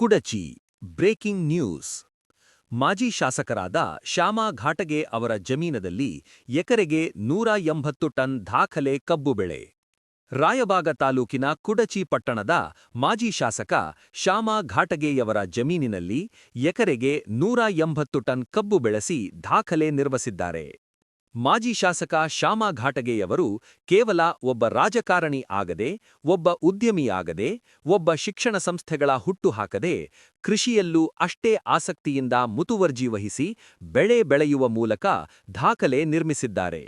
Kudachi, breaking news. ಮಾಜಿ ಶಾಸಕರಾದ ಶ್ಯಾಮಾ ಘಾಟಗೆ ಅವರ ಜಮೀನದಲ್ಲಿ ಎಕರೆಗೆ ನೂರ ಎಂಬತ್ತು ಟನ್ ದಾಖಲೆ ಕಬ್ಬು ಬೆಳೆ. ರಾಯಬಾಗ ತಾಲೂಕಿನ ಕುಡಚಿ ಪಟ್ಟಣದ ಮಾಜಿ ಶಾಸಕ ಶ್ಯಾಮಾ ಘಾಟಗೆಯವರ ಜಮೀನಿನಲ್ಲಿ ಎಕರೆಗೆ ನೂರ ಎಂಬತ್ತು ಟನ್ ಕಬ್ಬು ಬೆಳೆಸಿ ದಾಖಲೆ ನಿರ್ವಹಿಸಿದ್ದಾರೆ ಮಾಜಿ ಶಾಸಕ ಶ್ಯಾಮಾ ಘಾಟಗೆಯವರು ಕೇವಲ ಒಬ್ಬ ರಾಜಕಾರಣಿ ಆಗದೆ, ಒಬ್ಬ ಉದ್ಯಮಿಯಾಗದೆ ಒಬ್ಬ ಶಿಕ್ಷಣ ಸಂಸ್ಥೆಗಳ ಹುಟ್ಟು ಹಾಕದೆ ಕೃಷಿಯಲ್ಲೂ ಅಷ್ಟೇ ಆಸಕ್ತಿಯಿಂದ ಮುತುವರ್ಜಿ ವಹಿಸಿ ಬೆಳೆ ಬೆಳೆಯುವ ಮೂಲಕ ದಾಖಲೆ ನಿರ್ಮಿಸಿದ್ದಾರೆ.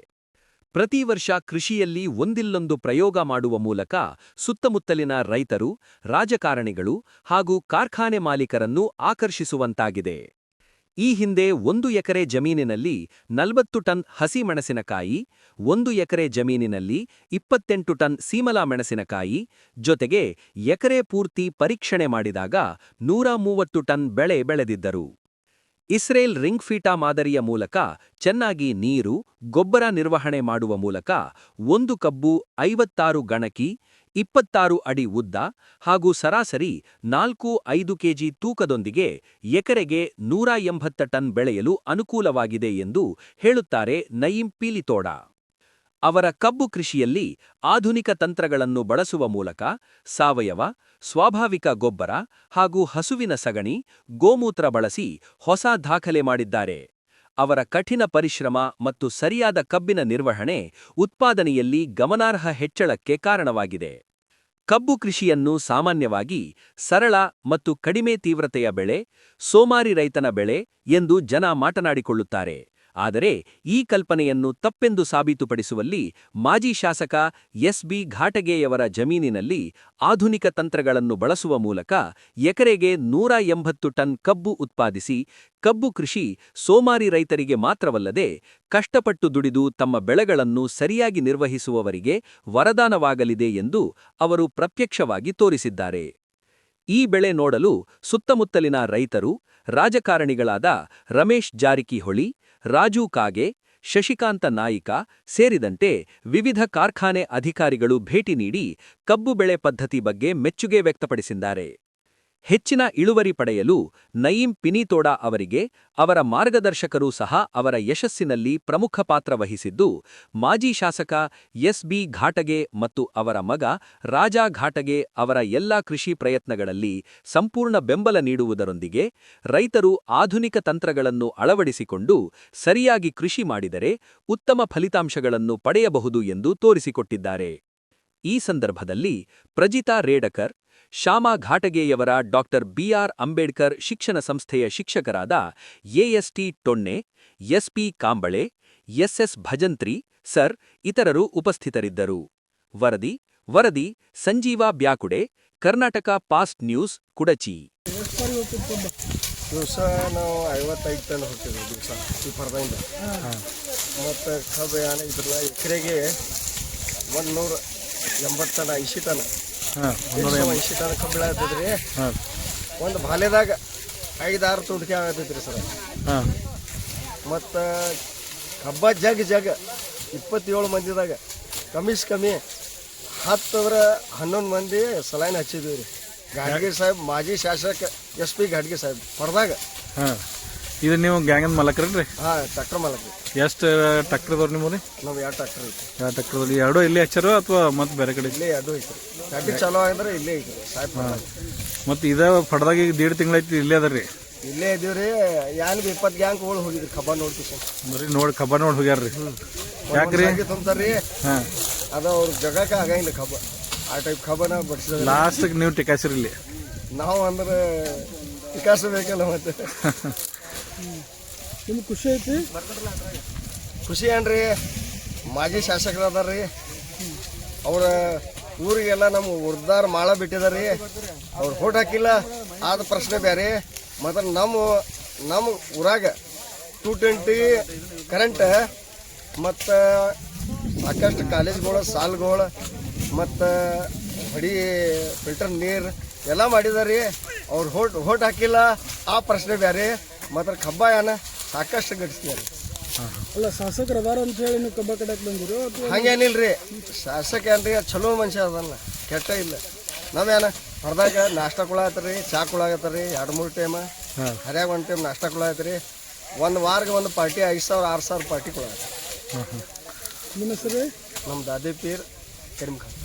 ಪ್ರತಿ ವರ್ಷ ಕೃಷಿಯಲ್ಲಿ ಒಂದಿಲ್ಲೊಂದು ಪ್ರಯೋಗ ಮಾಡುವ ಮೂಲಕ ಸುತ್ತಮುತ್ತಲಿನ ರೈತರು, ರಾಜಕಾರಣಿಗಳು ಹಾಗೂ ಕಾರ್ಖಾನೆ ಮಾಲೀಕರನ್ನು ಆಕರ್ಷಿಸುವಂತಾಗಿದೆ. ಈ ಹಿಂದೆ ಒಂದು ಎಕರೆ ಜಮೀನಿನಲ್ಲಿ ನಲವತ್ತು ಟನ್ ಹಸಿಮೆಣಸಿನಕಾಯಿ ಒಂದು ಎಕರೆ ಜಮೀನಿನಲ್ಲಿ ಇಪ್ಪತ್ತೆಂಟು ಟನ್ ಸೀಮಲಾ ಮೆಣಸಿನಕಾಯಿ, ಜೊತೆಗೆ ಎಕರೆ ಪೂರ್ತಿ ಪರೀಕ್ಷಣೆ ಮಾಡಿದಾಗ ನೂರ ಮೂವತ್ತು ಟನ್ ಬೆಳೆ ಬೆಳೆದಿದ್ದರು. ಇಸ್ರೇಲ್ ರಿಂಗ್ ಫೀಟಾ ಮಾದರಿಯ ಮೂಲಕ ಚೆನ್ನಾಗಿ ನೀರು, ಗೊಬ್ಬರ ನಿರ್ವಹಣೆ ಮಾಡುವ ಮೂಲಕ ಒಂದು ಕಬ್ಬು ಐವತ್ತಾರು ಗಣಕಿ, ಇಪ್ಪತ್ತಾರು ಅಡಿ ಉದ್ದ ಹಾಗೂ ಸರಾಸರಿ ನಾಲ್ಕು ಐದು ಕೆಜಿ ತೂಕದೊಂದಿಗೆ ಎಕರೆಗೆ ನೂರ ಎಂಬತ್ತ ಟನ್ ಬೆಳೆಯಲು ಅನುಕೂಲವಾಗಿದೆ ಎಂದು ಹೇಳುತ್ತಾರೆ ನಯೀಂ ಪೀಲಿತೋಡ. ಅವರ ಕಬ್ಬು ಕೃಷಿಯಲ್ಲಿ ಆಧುನಿಕ ತಂತ್ರಗಳನ್ನು ಬಳಸುವ ಮೂಲಕ ಸಾವಯವ, ಸ್ವಾಭಾವಿಕ ಗೊಬ್ಬರ ಹಾಗೂ ಹಸುವಿನ ಸಗಣಿ, ಗೋಮೂತ್ರ ಬಳಸಿ ಹೊಸ ದಾಖಲೆ ಮಾಡಿದ್ದಾರೆ. ಅವರ ಕಠಿಣ ಪರಿಶ್ರಮ ಮತ್ತು ಸರಿಯಾದ ಕಬ್ಬಿನ ನಿರ್ವಹಣೆ ಉತ್ಪಾದನೆಯಲ್ಲಿ ಗಮನಾರ್ಹ ಹೆಚ್ಚಳಕ್ಕೆ ಕಾರಣವಾಗಿದೆ. ಕಬ್ಬು ಕೃಷಿಯನ್ನು ಸಾಮಾನ್ಯವಾಗಿ ಸರಳ ಮತ್ತು ಕಡಿಮೆ ತೀವ್ರತೆಯ ಬೆಳೆ, ಸೋಮಾರಿ ರೈತನ ಬೆಳೆ ಎಂದು ಜನ ಮಾತನಾಡಿಕೊಳ್ಳುತ್ತಾರೆ. ಆದರೆ ಈ ಕಲ್ಪನೆಯನ್ನು ತಪ್ಪೆಂದು ಸಾಬೀತುಪಡಿಸುವಲ್ಲಿ ಮಾಜಿ ಶಾಸಕ ಎಸ್ ಬಿ ಘಾಟಗೆಯವರ ಜಮೀನಿನಲ್ಲಿ ಆಧುನಿಕ ತಂತ್ರಗಳನ್ನು ಬಳಸುವ ಮೂಲಕ ಎಕರೆಗೆ ನೂರ ಎಂಬತ್ತು ಟನ್ ಕಬ್ಬು ಉತ್ಪಾದಿಸಿ, ಕಬ್ಬು ಕೃಷಿ ಸೋಮಾರಿ ರೈತರಿಗೆ ಮಾತ್ರವಲ್ಲದೆ ಕಷ್ಟಪಟ್ಟು ದುಡಿದು ತಮ್ಮ ಬೆಳೆಗಳನ್ನು ಸರಿಯಾಗಿ ನಿರ್ವಹಿಸುವವರಿಗೆ ವರದಾನವಾಗಲಿದೆ ಎಂದು ಅವರು ಪ್ರತ್ಯಕ್ಷವಾಗಿ ತೋರಿಸಿದ್ದಾರೆ. ಈ ಬೆಳೆ ನೋಡಲು ಸುತ್ತಮುತ್ತಲಿನ ರೈತರು, ರಾಜಕಾರಣಿಗಳಾದ ರಮೇಶ್ ಜಾರಕಿಹೊಳಿ ರಾಜು ಕಾಗೆ, ಶಶಿಕಾಂತ ನಾಯಿಕ ಸೇರಿದಂತೆ ವಿವಿಧ ಕಾರ್ಖಾನೆ ಅಧಿಕಾರಿಗಳು ಭೇಟಿ ನೀಡಿ ಕಬ್ಬು ಬೆಳೆ ಪದ್ಧತಿ ಬಗ್ಗೆ ಮೆಚ್ಚುಗೆ ವ್ಯಕ್ತಪಡಿಸಿದ್ದಾರೆ. ಹೆಚ್ಚಿನ ಇಳುವರಿ ಪಡೆಯಲು ನಯೀಂ ಪಿನಿತೋಡಾ ಅವರಿಗೆ ಅವರ ಮಾರ್ಗದರ್ಶಕರೂ ಸಹ ಅವರ ಯಶಸ್ಸಿನಲ್ಲಿ ಪ್ರಮುಖ ಪಾತ್ರ ವಹಿಸಿದ್ದು, ಮಾಜಿ ಶಾಸಕ ಎಸ್ ಬಿ ಘಾಟಗೆ ಮತ್ತು ಅವರ ಮಗ ರಾಜಾ ಘಾಟಗೆ ಅವರ ಎಲ್ಲಾ ಕೃಷಿ ಪ್ರಯತ್ನಗಳಲ್ಲಿ ಸಂಪೂರ್ಣ ಬೆಂಬಲ ನೀಡುವುದರೊಂದಿಗೆ ರೈತರು ಆಧುನಿಕ ತಂತ್ರಗಳನ್ನು ಅಳವಡಿಸಿಕೊಂಡು ಸರಿಯಾಗಿ ಕೃಷಿ ಮಾಡಿದರೆ ಉತ್ತಮ ಫಲಿತಾಂಶಗಳನ್ನು ಪಡೆಯಬಹುದು ಎಂದು ತೋರಿಸಿಕೊಟ್ಟಿದ್ದಾರೆ. ಈ ಸಂದರ್ಭದಲ್ಲಿ ಪ್ರಜಿತಾ ರೇಡಕರ್ ಶ್ಯಾಮಾ ಘಾಟಗೆಯವರ ಡಾಕ್ಟರ್ ಬಿಆರ್ ಅಂಬೇಡ್ಕರ್ ಶಿಕ್ಷಣ ಸಂಸ್ಥೆಯ ಶಿಕ್ಷಕರಾದ AST Tonne, SP Kamble, SS Bhajantri, sir. ಇತರರು ಉಪಸ್ಥಿತರಿದ್ದರು. ವರದಿ ವರದಿ, ಸಂಜೀವ ಬ್ಯಾಕುಡೆ, ಕರ್ನಾಟಕ ಪಾಸ್ಟ್ ನ್ಯೂಸ್, ಕುಡಚಿ. ದಿವಸ ನಾವು ಐವತ್ತೈದು ದಿವಸ ಮತ್ತು ಕಬ್ಬು ಎಕರೆಗೆ ಒಂದು ನೂರ ಬೆಳೆಯತ್ತದ್ರಿ ಒಂದು ಬಾಲ್ಯದಾಗ ಐದಾರು ತುಟಿಕೆ ಆಗತೈತ್ರಿ ಸರ್. ಹಾಂ. ಮತ್ತು ಹಬ್ಬ ಜಗ್ ಜಗ್ ಇಪ್ಪತ್ತೇಳು ಮಂದಿದಾಗ ಕಮ್ಮಿಸ್ ಕಮ್ಮಿ ಹತ್ತದ್ರ ಹನ್ನೊಂದು ಮಂದಿ ಸಲೈನ್ ಹಚ್ಚಿದ್ವಿ ರೀ. ಗಾಡ್ಗೆ ಸಾಹೇಬ್ ಮಾಜಿ ಶಾಸಕ ಎಸ್ ಪಿ ಗಾಡ್ಗೆ ಸಾಹೇಬ್ ಪಡ್ದಾಗ ಹಾಂ. ಇದು ನೀವು ಗ್ಯಾಂಗದ ಮಲಕ್ರಿ ಹಾಂ ಟ್ರ್ಯಾಕ್ಟರ್ ಮಾಲಕ್ ರೀ. ಎಷ್ಟು ಟ್ರಕ್ಟರ್ ನಿಮ್ಮ ನಿಮ್ಮಲ್ಲಿ ನಾವು ಎರಡು ಟ್ರ್ಯಾಕ್ಟರ್ ಐತಿ ಎರಡು ಟ್ರಕ್ಟರ್ ಎರಡು ಇಲ್ಲಿ ಹಚ್ಚಾರೋ ಅಥವಾ ಮತ್ತೆ ಬೇರೆ ಕಡೆ? ಇಲ್ಲಿ ಅದು ಐತ್ರಿ. ಗಾಡಿ ಚಲೋ ಆಗಿದ್ರೆ ಇಲ್ಲೇ ಐತಿ ಹೊರದಾಗ. ಮತ್ತು ಇದ ಪಡ್ದಾಗ ಈಗ ದೇಡ್ ತಿಂಗಳೈತಿ ಇಲ್ಲೇ ಅದ ರೀ? ಇಲ್ಲೇ ಇದೀವ್ರಿ ಬಿ ಇಪ್ಪತ್ತು ಒಳಗೆ ಹೋಗಿದ್ರಿ ಕಬ್ಬ ನೋಡ್ತೀವಿ ಸರ್. ಬರೀ ನೋಡಿ ಕಬ್ಬ ನೋಡಿ ಹೋಗ್ಯಾರ್ರಿ ಯಾಕ್ರಿ ತುಂಬ್ತಾರ್ರಿ ಹಾಂ. ಅದು ಅವ್ರ ಜಗಕ್ಕೆ ಆಗಂಗಿಲ್ಲ ಕಬ್ಬ. ಆ ಟೈಪ್ ಕಬ್ಬನ ಬಡಿಸಿದ್ರೆ ಲಾಸ್ಟಿಗೆ ನೀವು ಟಿಕಾಸಿರಿ ಇಲ್ಲಿ ನಾವು ಅಂದ್ರೆ ವಿಕಾಸ ಬೇಕಲ್ಲ ಮತ್ತೆ. ನಿಮ್ಗೆ ಖುಷಿ ಐತಿ? ಖುಷಿ ಏನ್ರಿ ಮಾಜಿ ಶಾಸಕರು ಅದಾರ್ರಿ ಅವ್ರ ಊರಿಗೆಲ್ಲ ನಮ್ಗೆ ಉರ್ದಾರ ಮಾಳ ಬಿಟ್ಟಿದಾರೀ ಅವ್ರು ಫೋಟ್ ಹಾಕಿಲ್ಲ, ಆದ ಪ್ರಶ್ನೆ ಬೇರೆ ಮತ್ತು ನಮ್ಮ ನಮ್ಮ ಊರಾಗ ಟೂ ಟ್ವೆಂಟಿ ಕರೆಂಟ್ ಮತ್ತು ಸಾಕಷ್ಟು ಕಾಲೇಜ್ಗಳು, ಸಾಲ್ಗಳು, ಮತ್ತು ಹೊಡಿ ಫಿಲ್ಟರ್ ನೀರು ಎಲ್ಲ ಮಾಡಿದಾರ್ರಿ. ಅವ್ರು ಹೋಟ್ ಹೋಟ್ ಹಾಕಿಲ್ಲ, ಆ ಪ್ರಶ್ನೆ ಬೇರೆ ಮತ್ತು ಕಬ್ಬಾಯನ ಸಾಕಷ್ಟು ಗಡಿಸ್ತಾರೆ ಅಲ್ಲ ಶಾಸಕರು ಅದಾರ ಅಂತ ಹೇಳಿ ನೀವು ಕಬ್ಬ ಕಡಕ್ ಬಂದಿರು ಹಂಗೇನಿಲ್ರಿ ಶಾಸಕ ಏನ್ರಿ ಚಲೋ ಮನುಷ್ಯ ಅದಲ್ಲ ಕೆಟ್ಟ ಇಲ್ಲ. ನಾವೇನ ಹೊರದಾಗ ನಾಷ್ಟಾ ಕೊಳಾತ್ರಿ ಚಾ ಕುಳಾಗತ್ತರಿ ಎರಡು ಮೂರು ಟೈಮ್ ಹರ್ಯಾಗ ಒಂದು ಟೈಮ್ ನಾಷ್ಟಾ ಕೊಳಾತ್ರಿ ಒಂದು ವಾರಕ್ಕೆ ಒಂದು ಪಾರ್ಟಿ ಐದು ಸಾವಿರ ಆರು ಸಾವಿರ ಪಾರ್ಟಿ ಕೊಳಾತ್ರಿ ನಿಮ್ಮ ಹೆಸರು? ನಮ್ಮ ದಾದಿ ಪೀರ್ ಕರಿಮ್ ಖಾನ್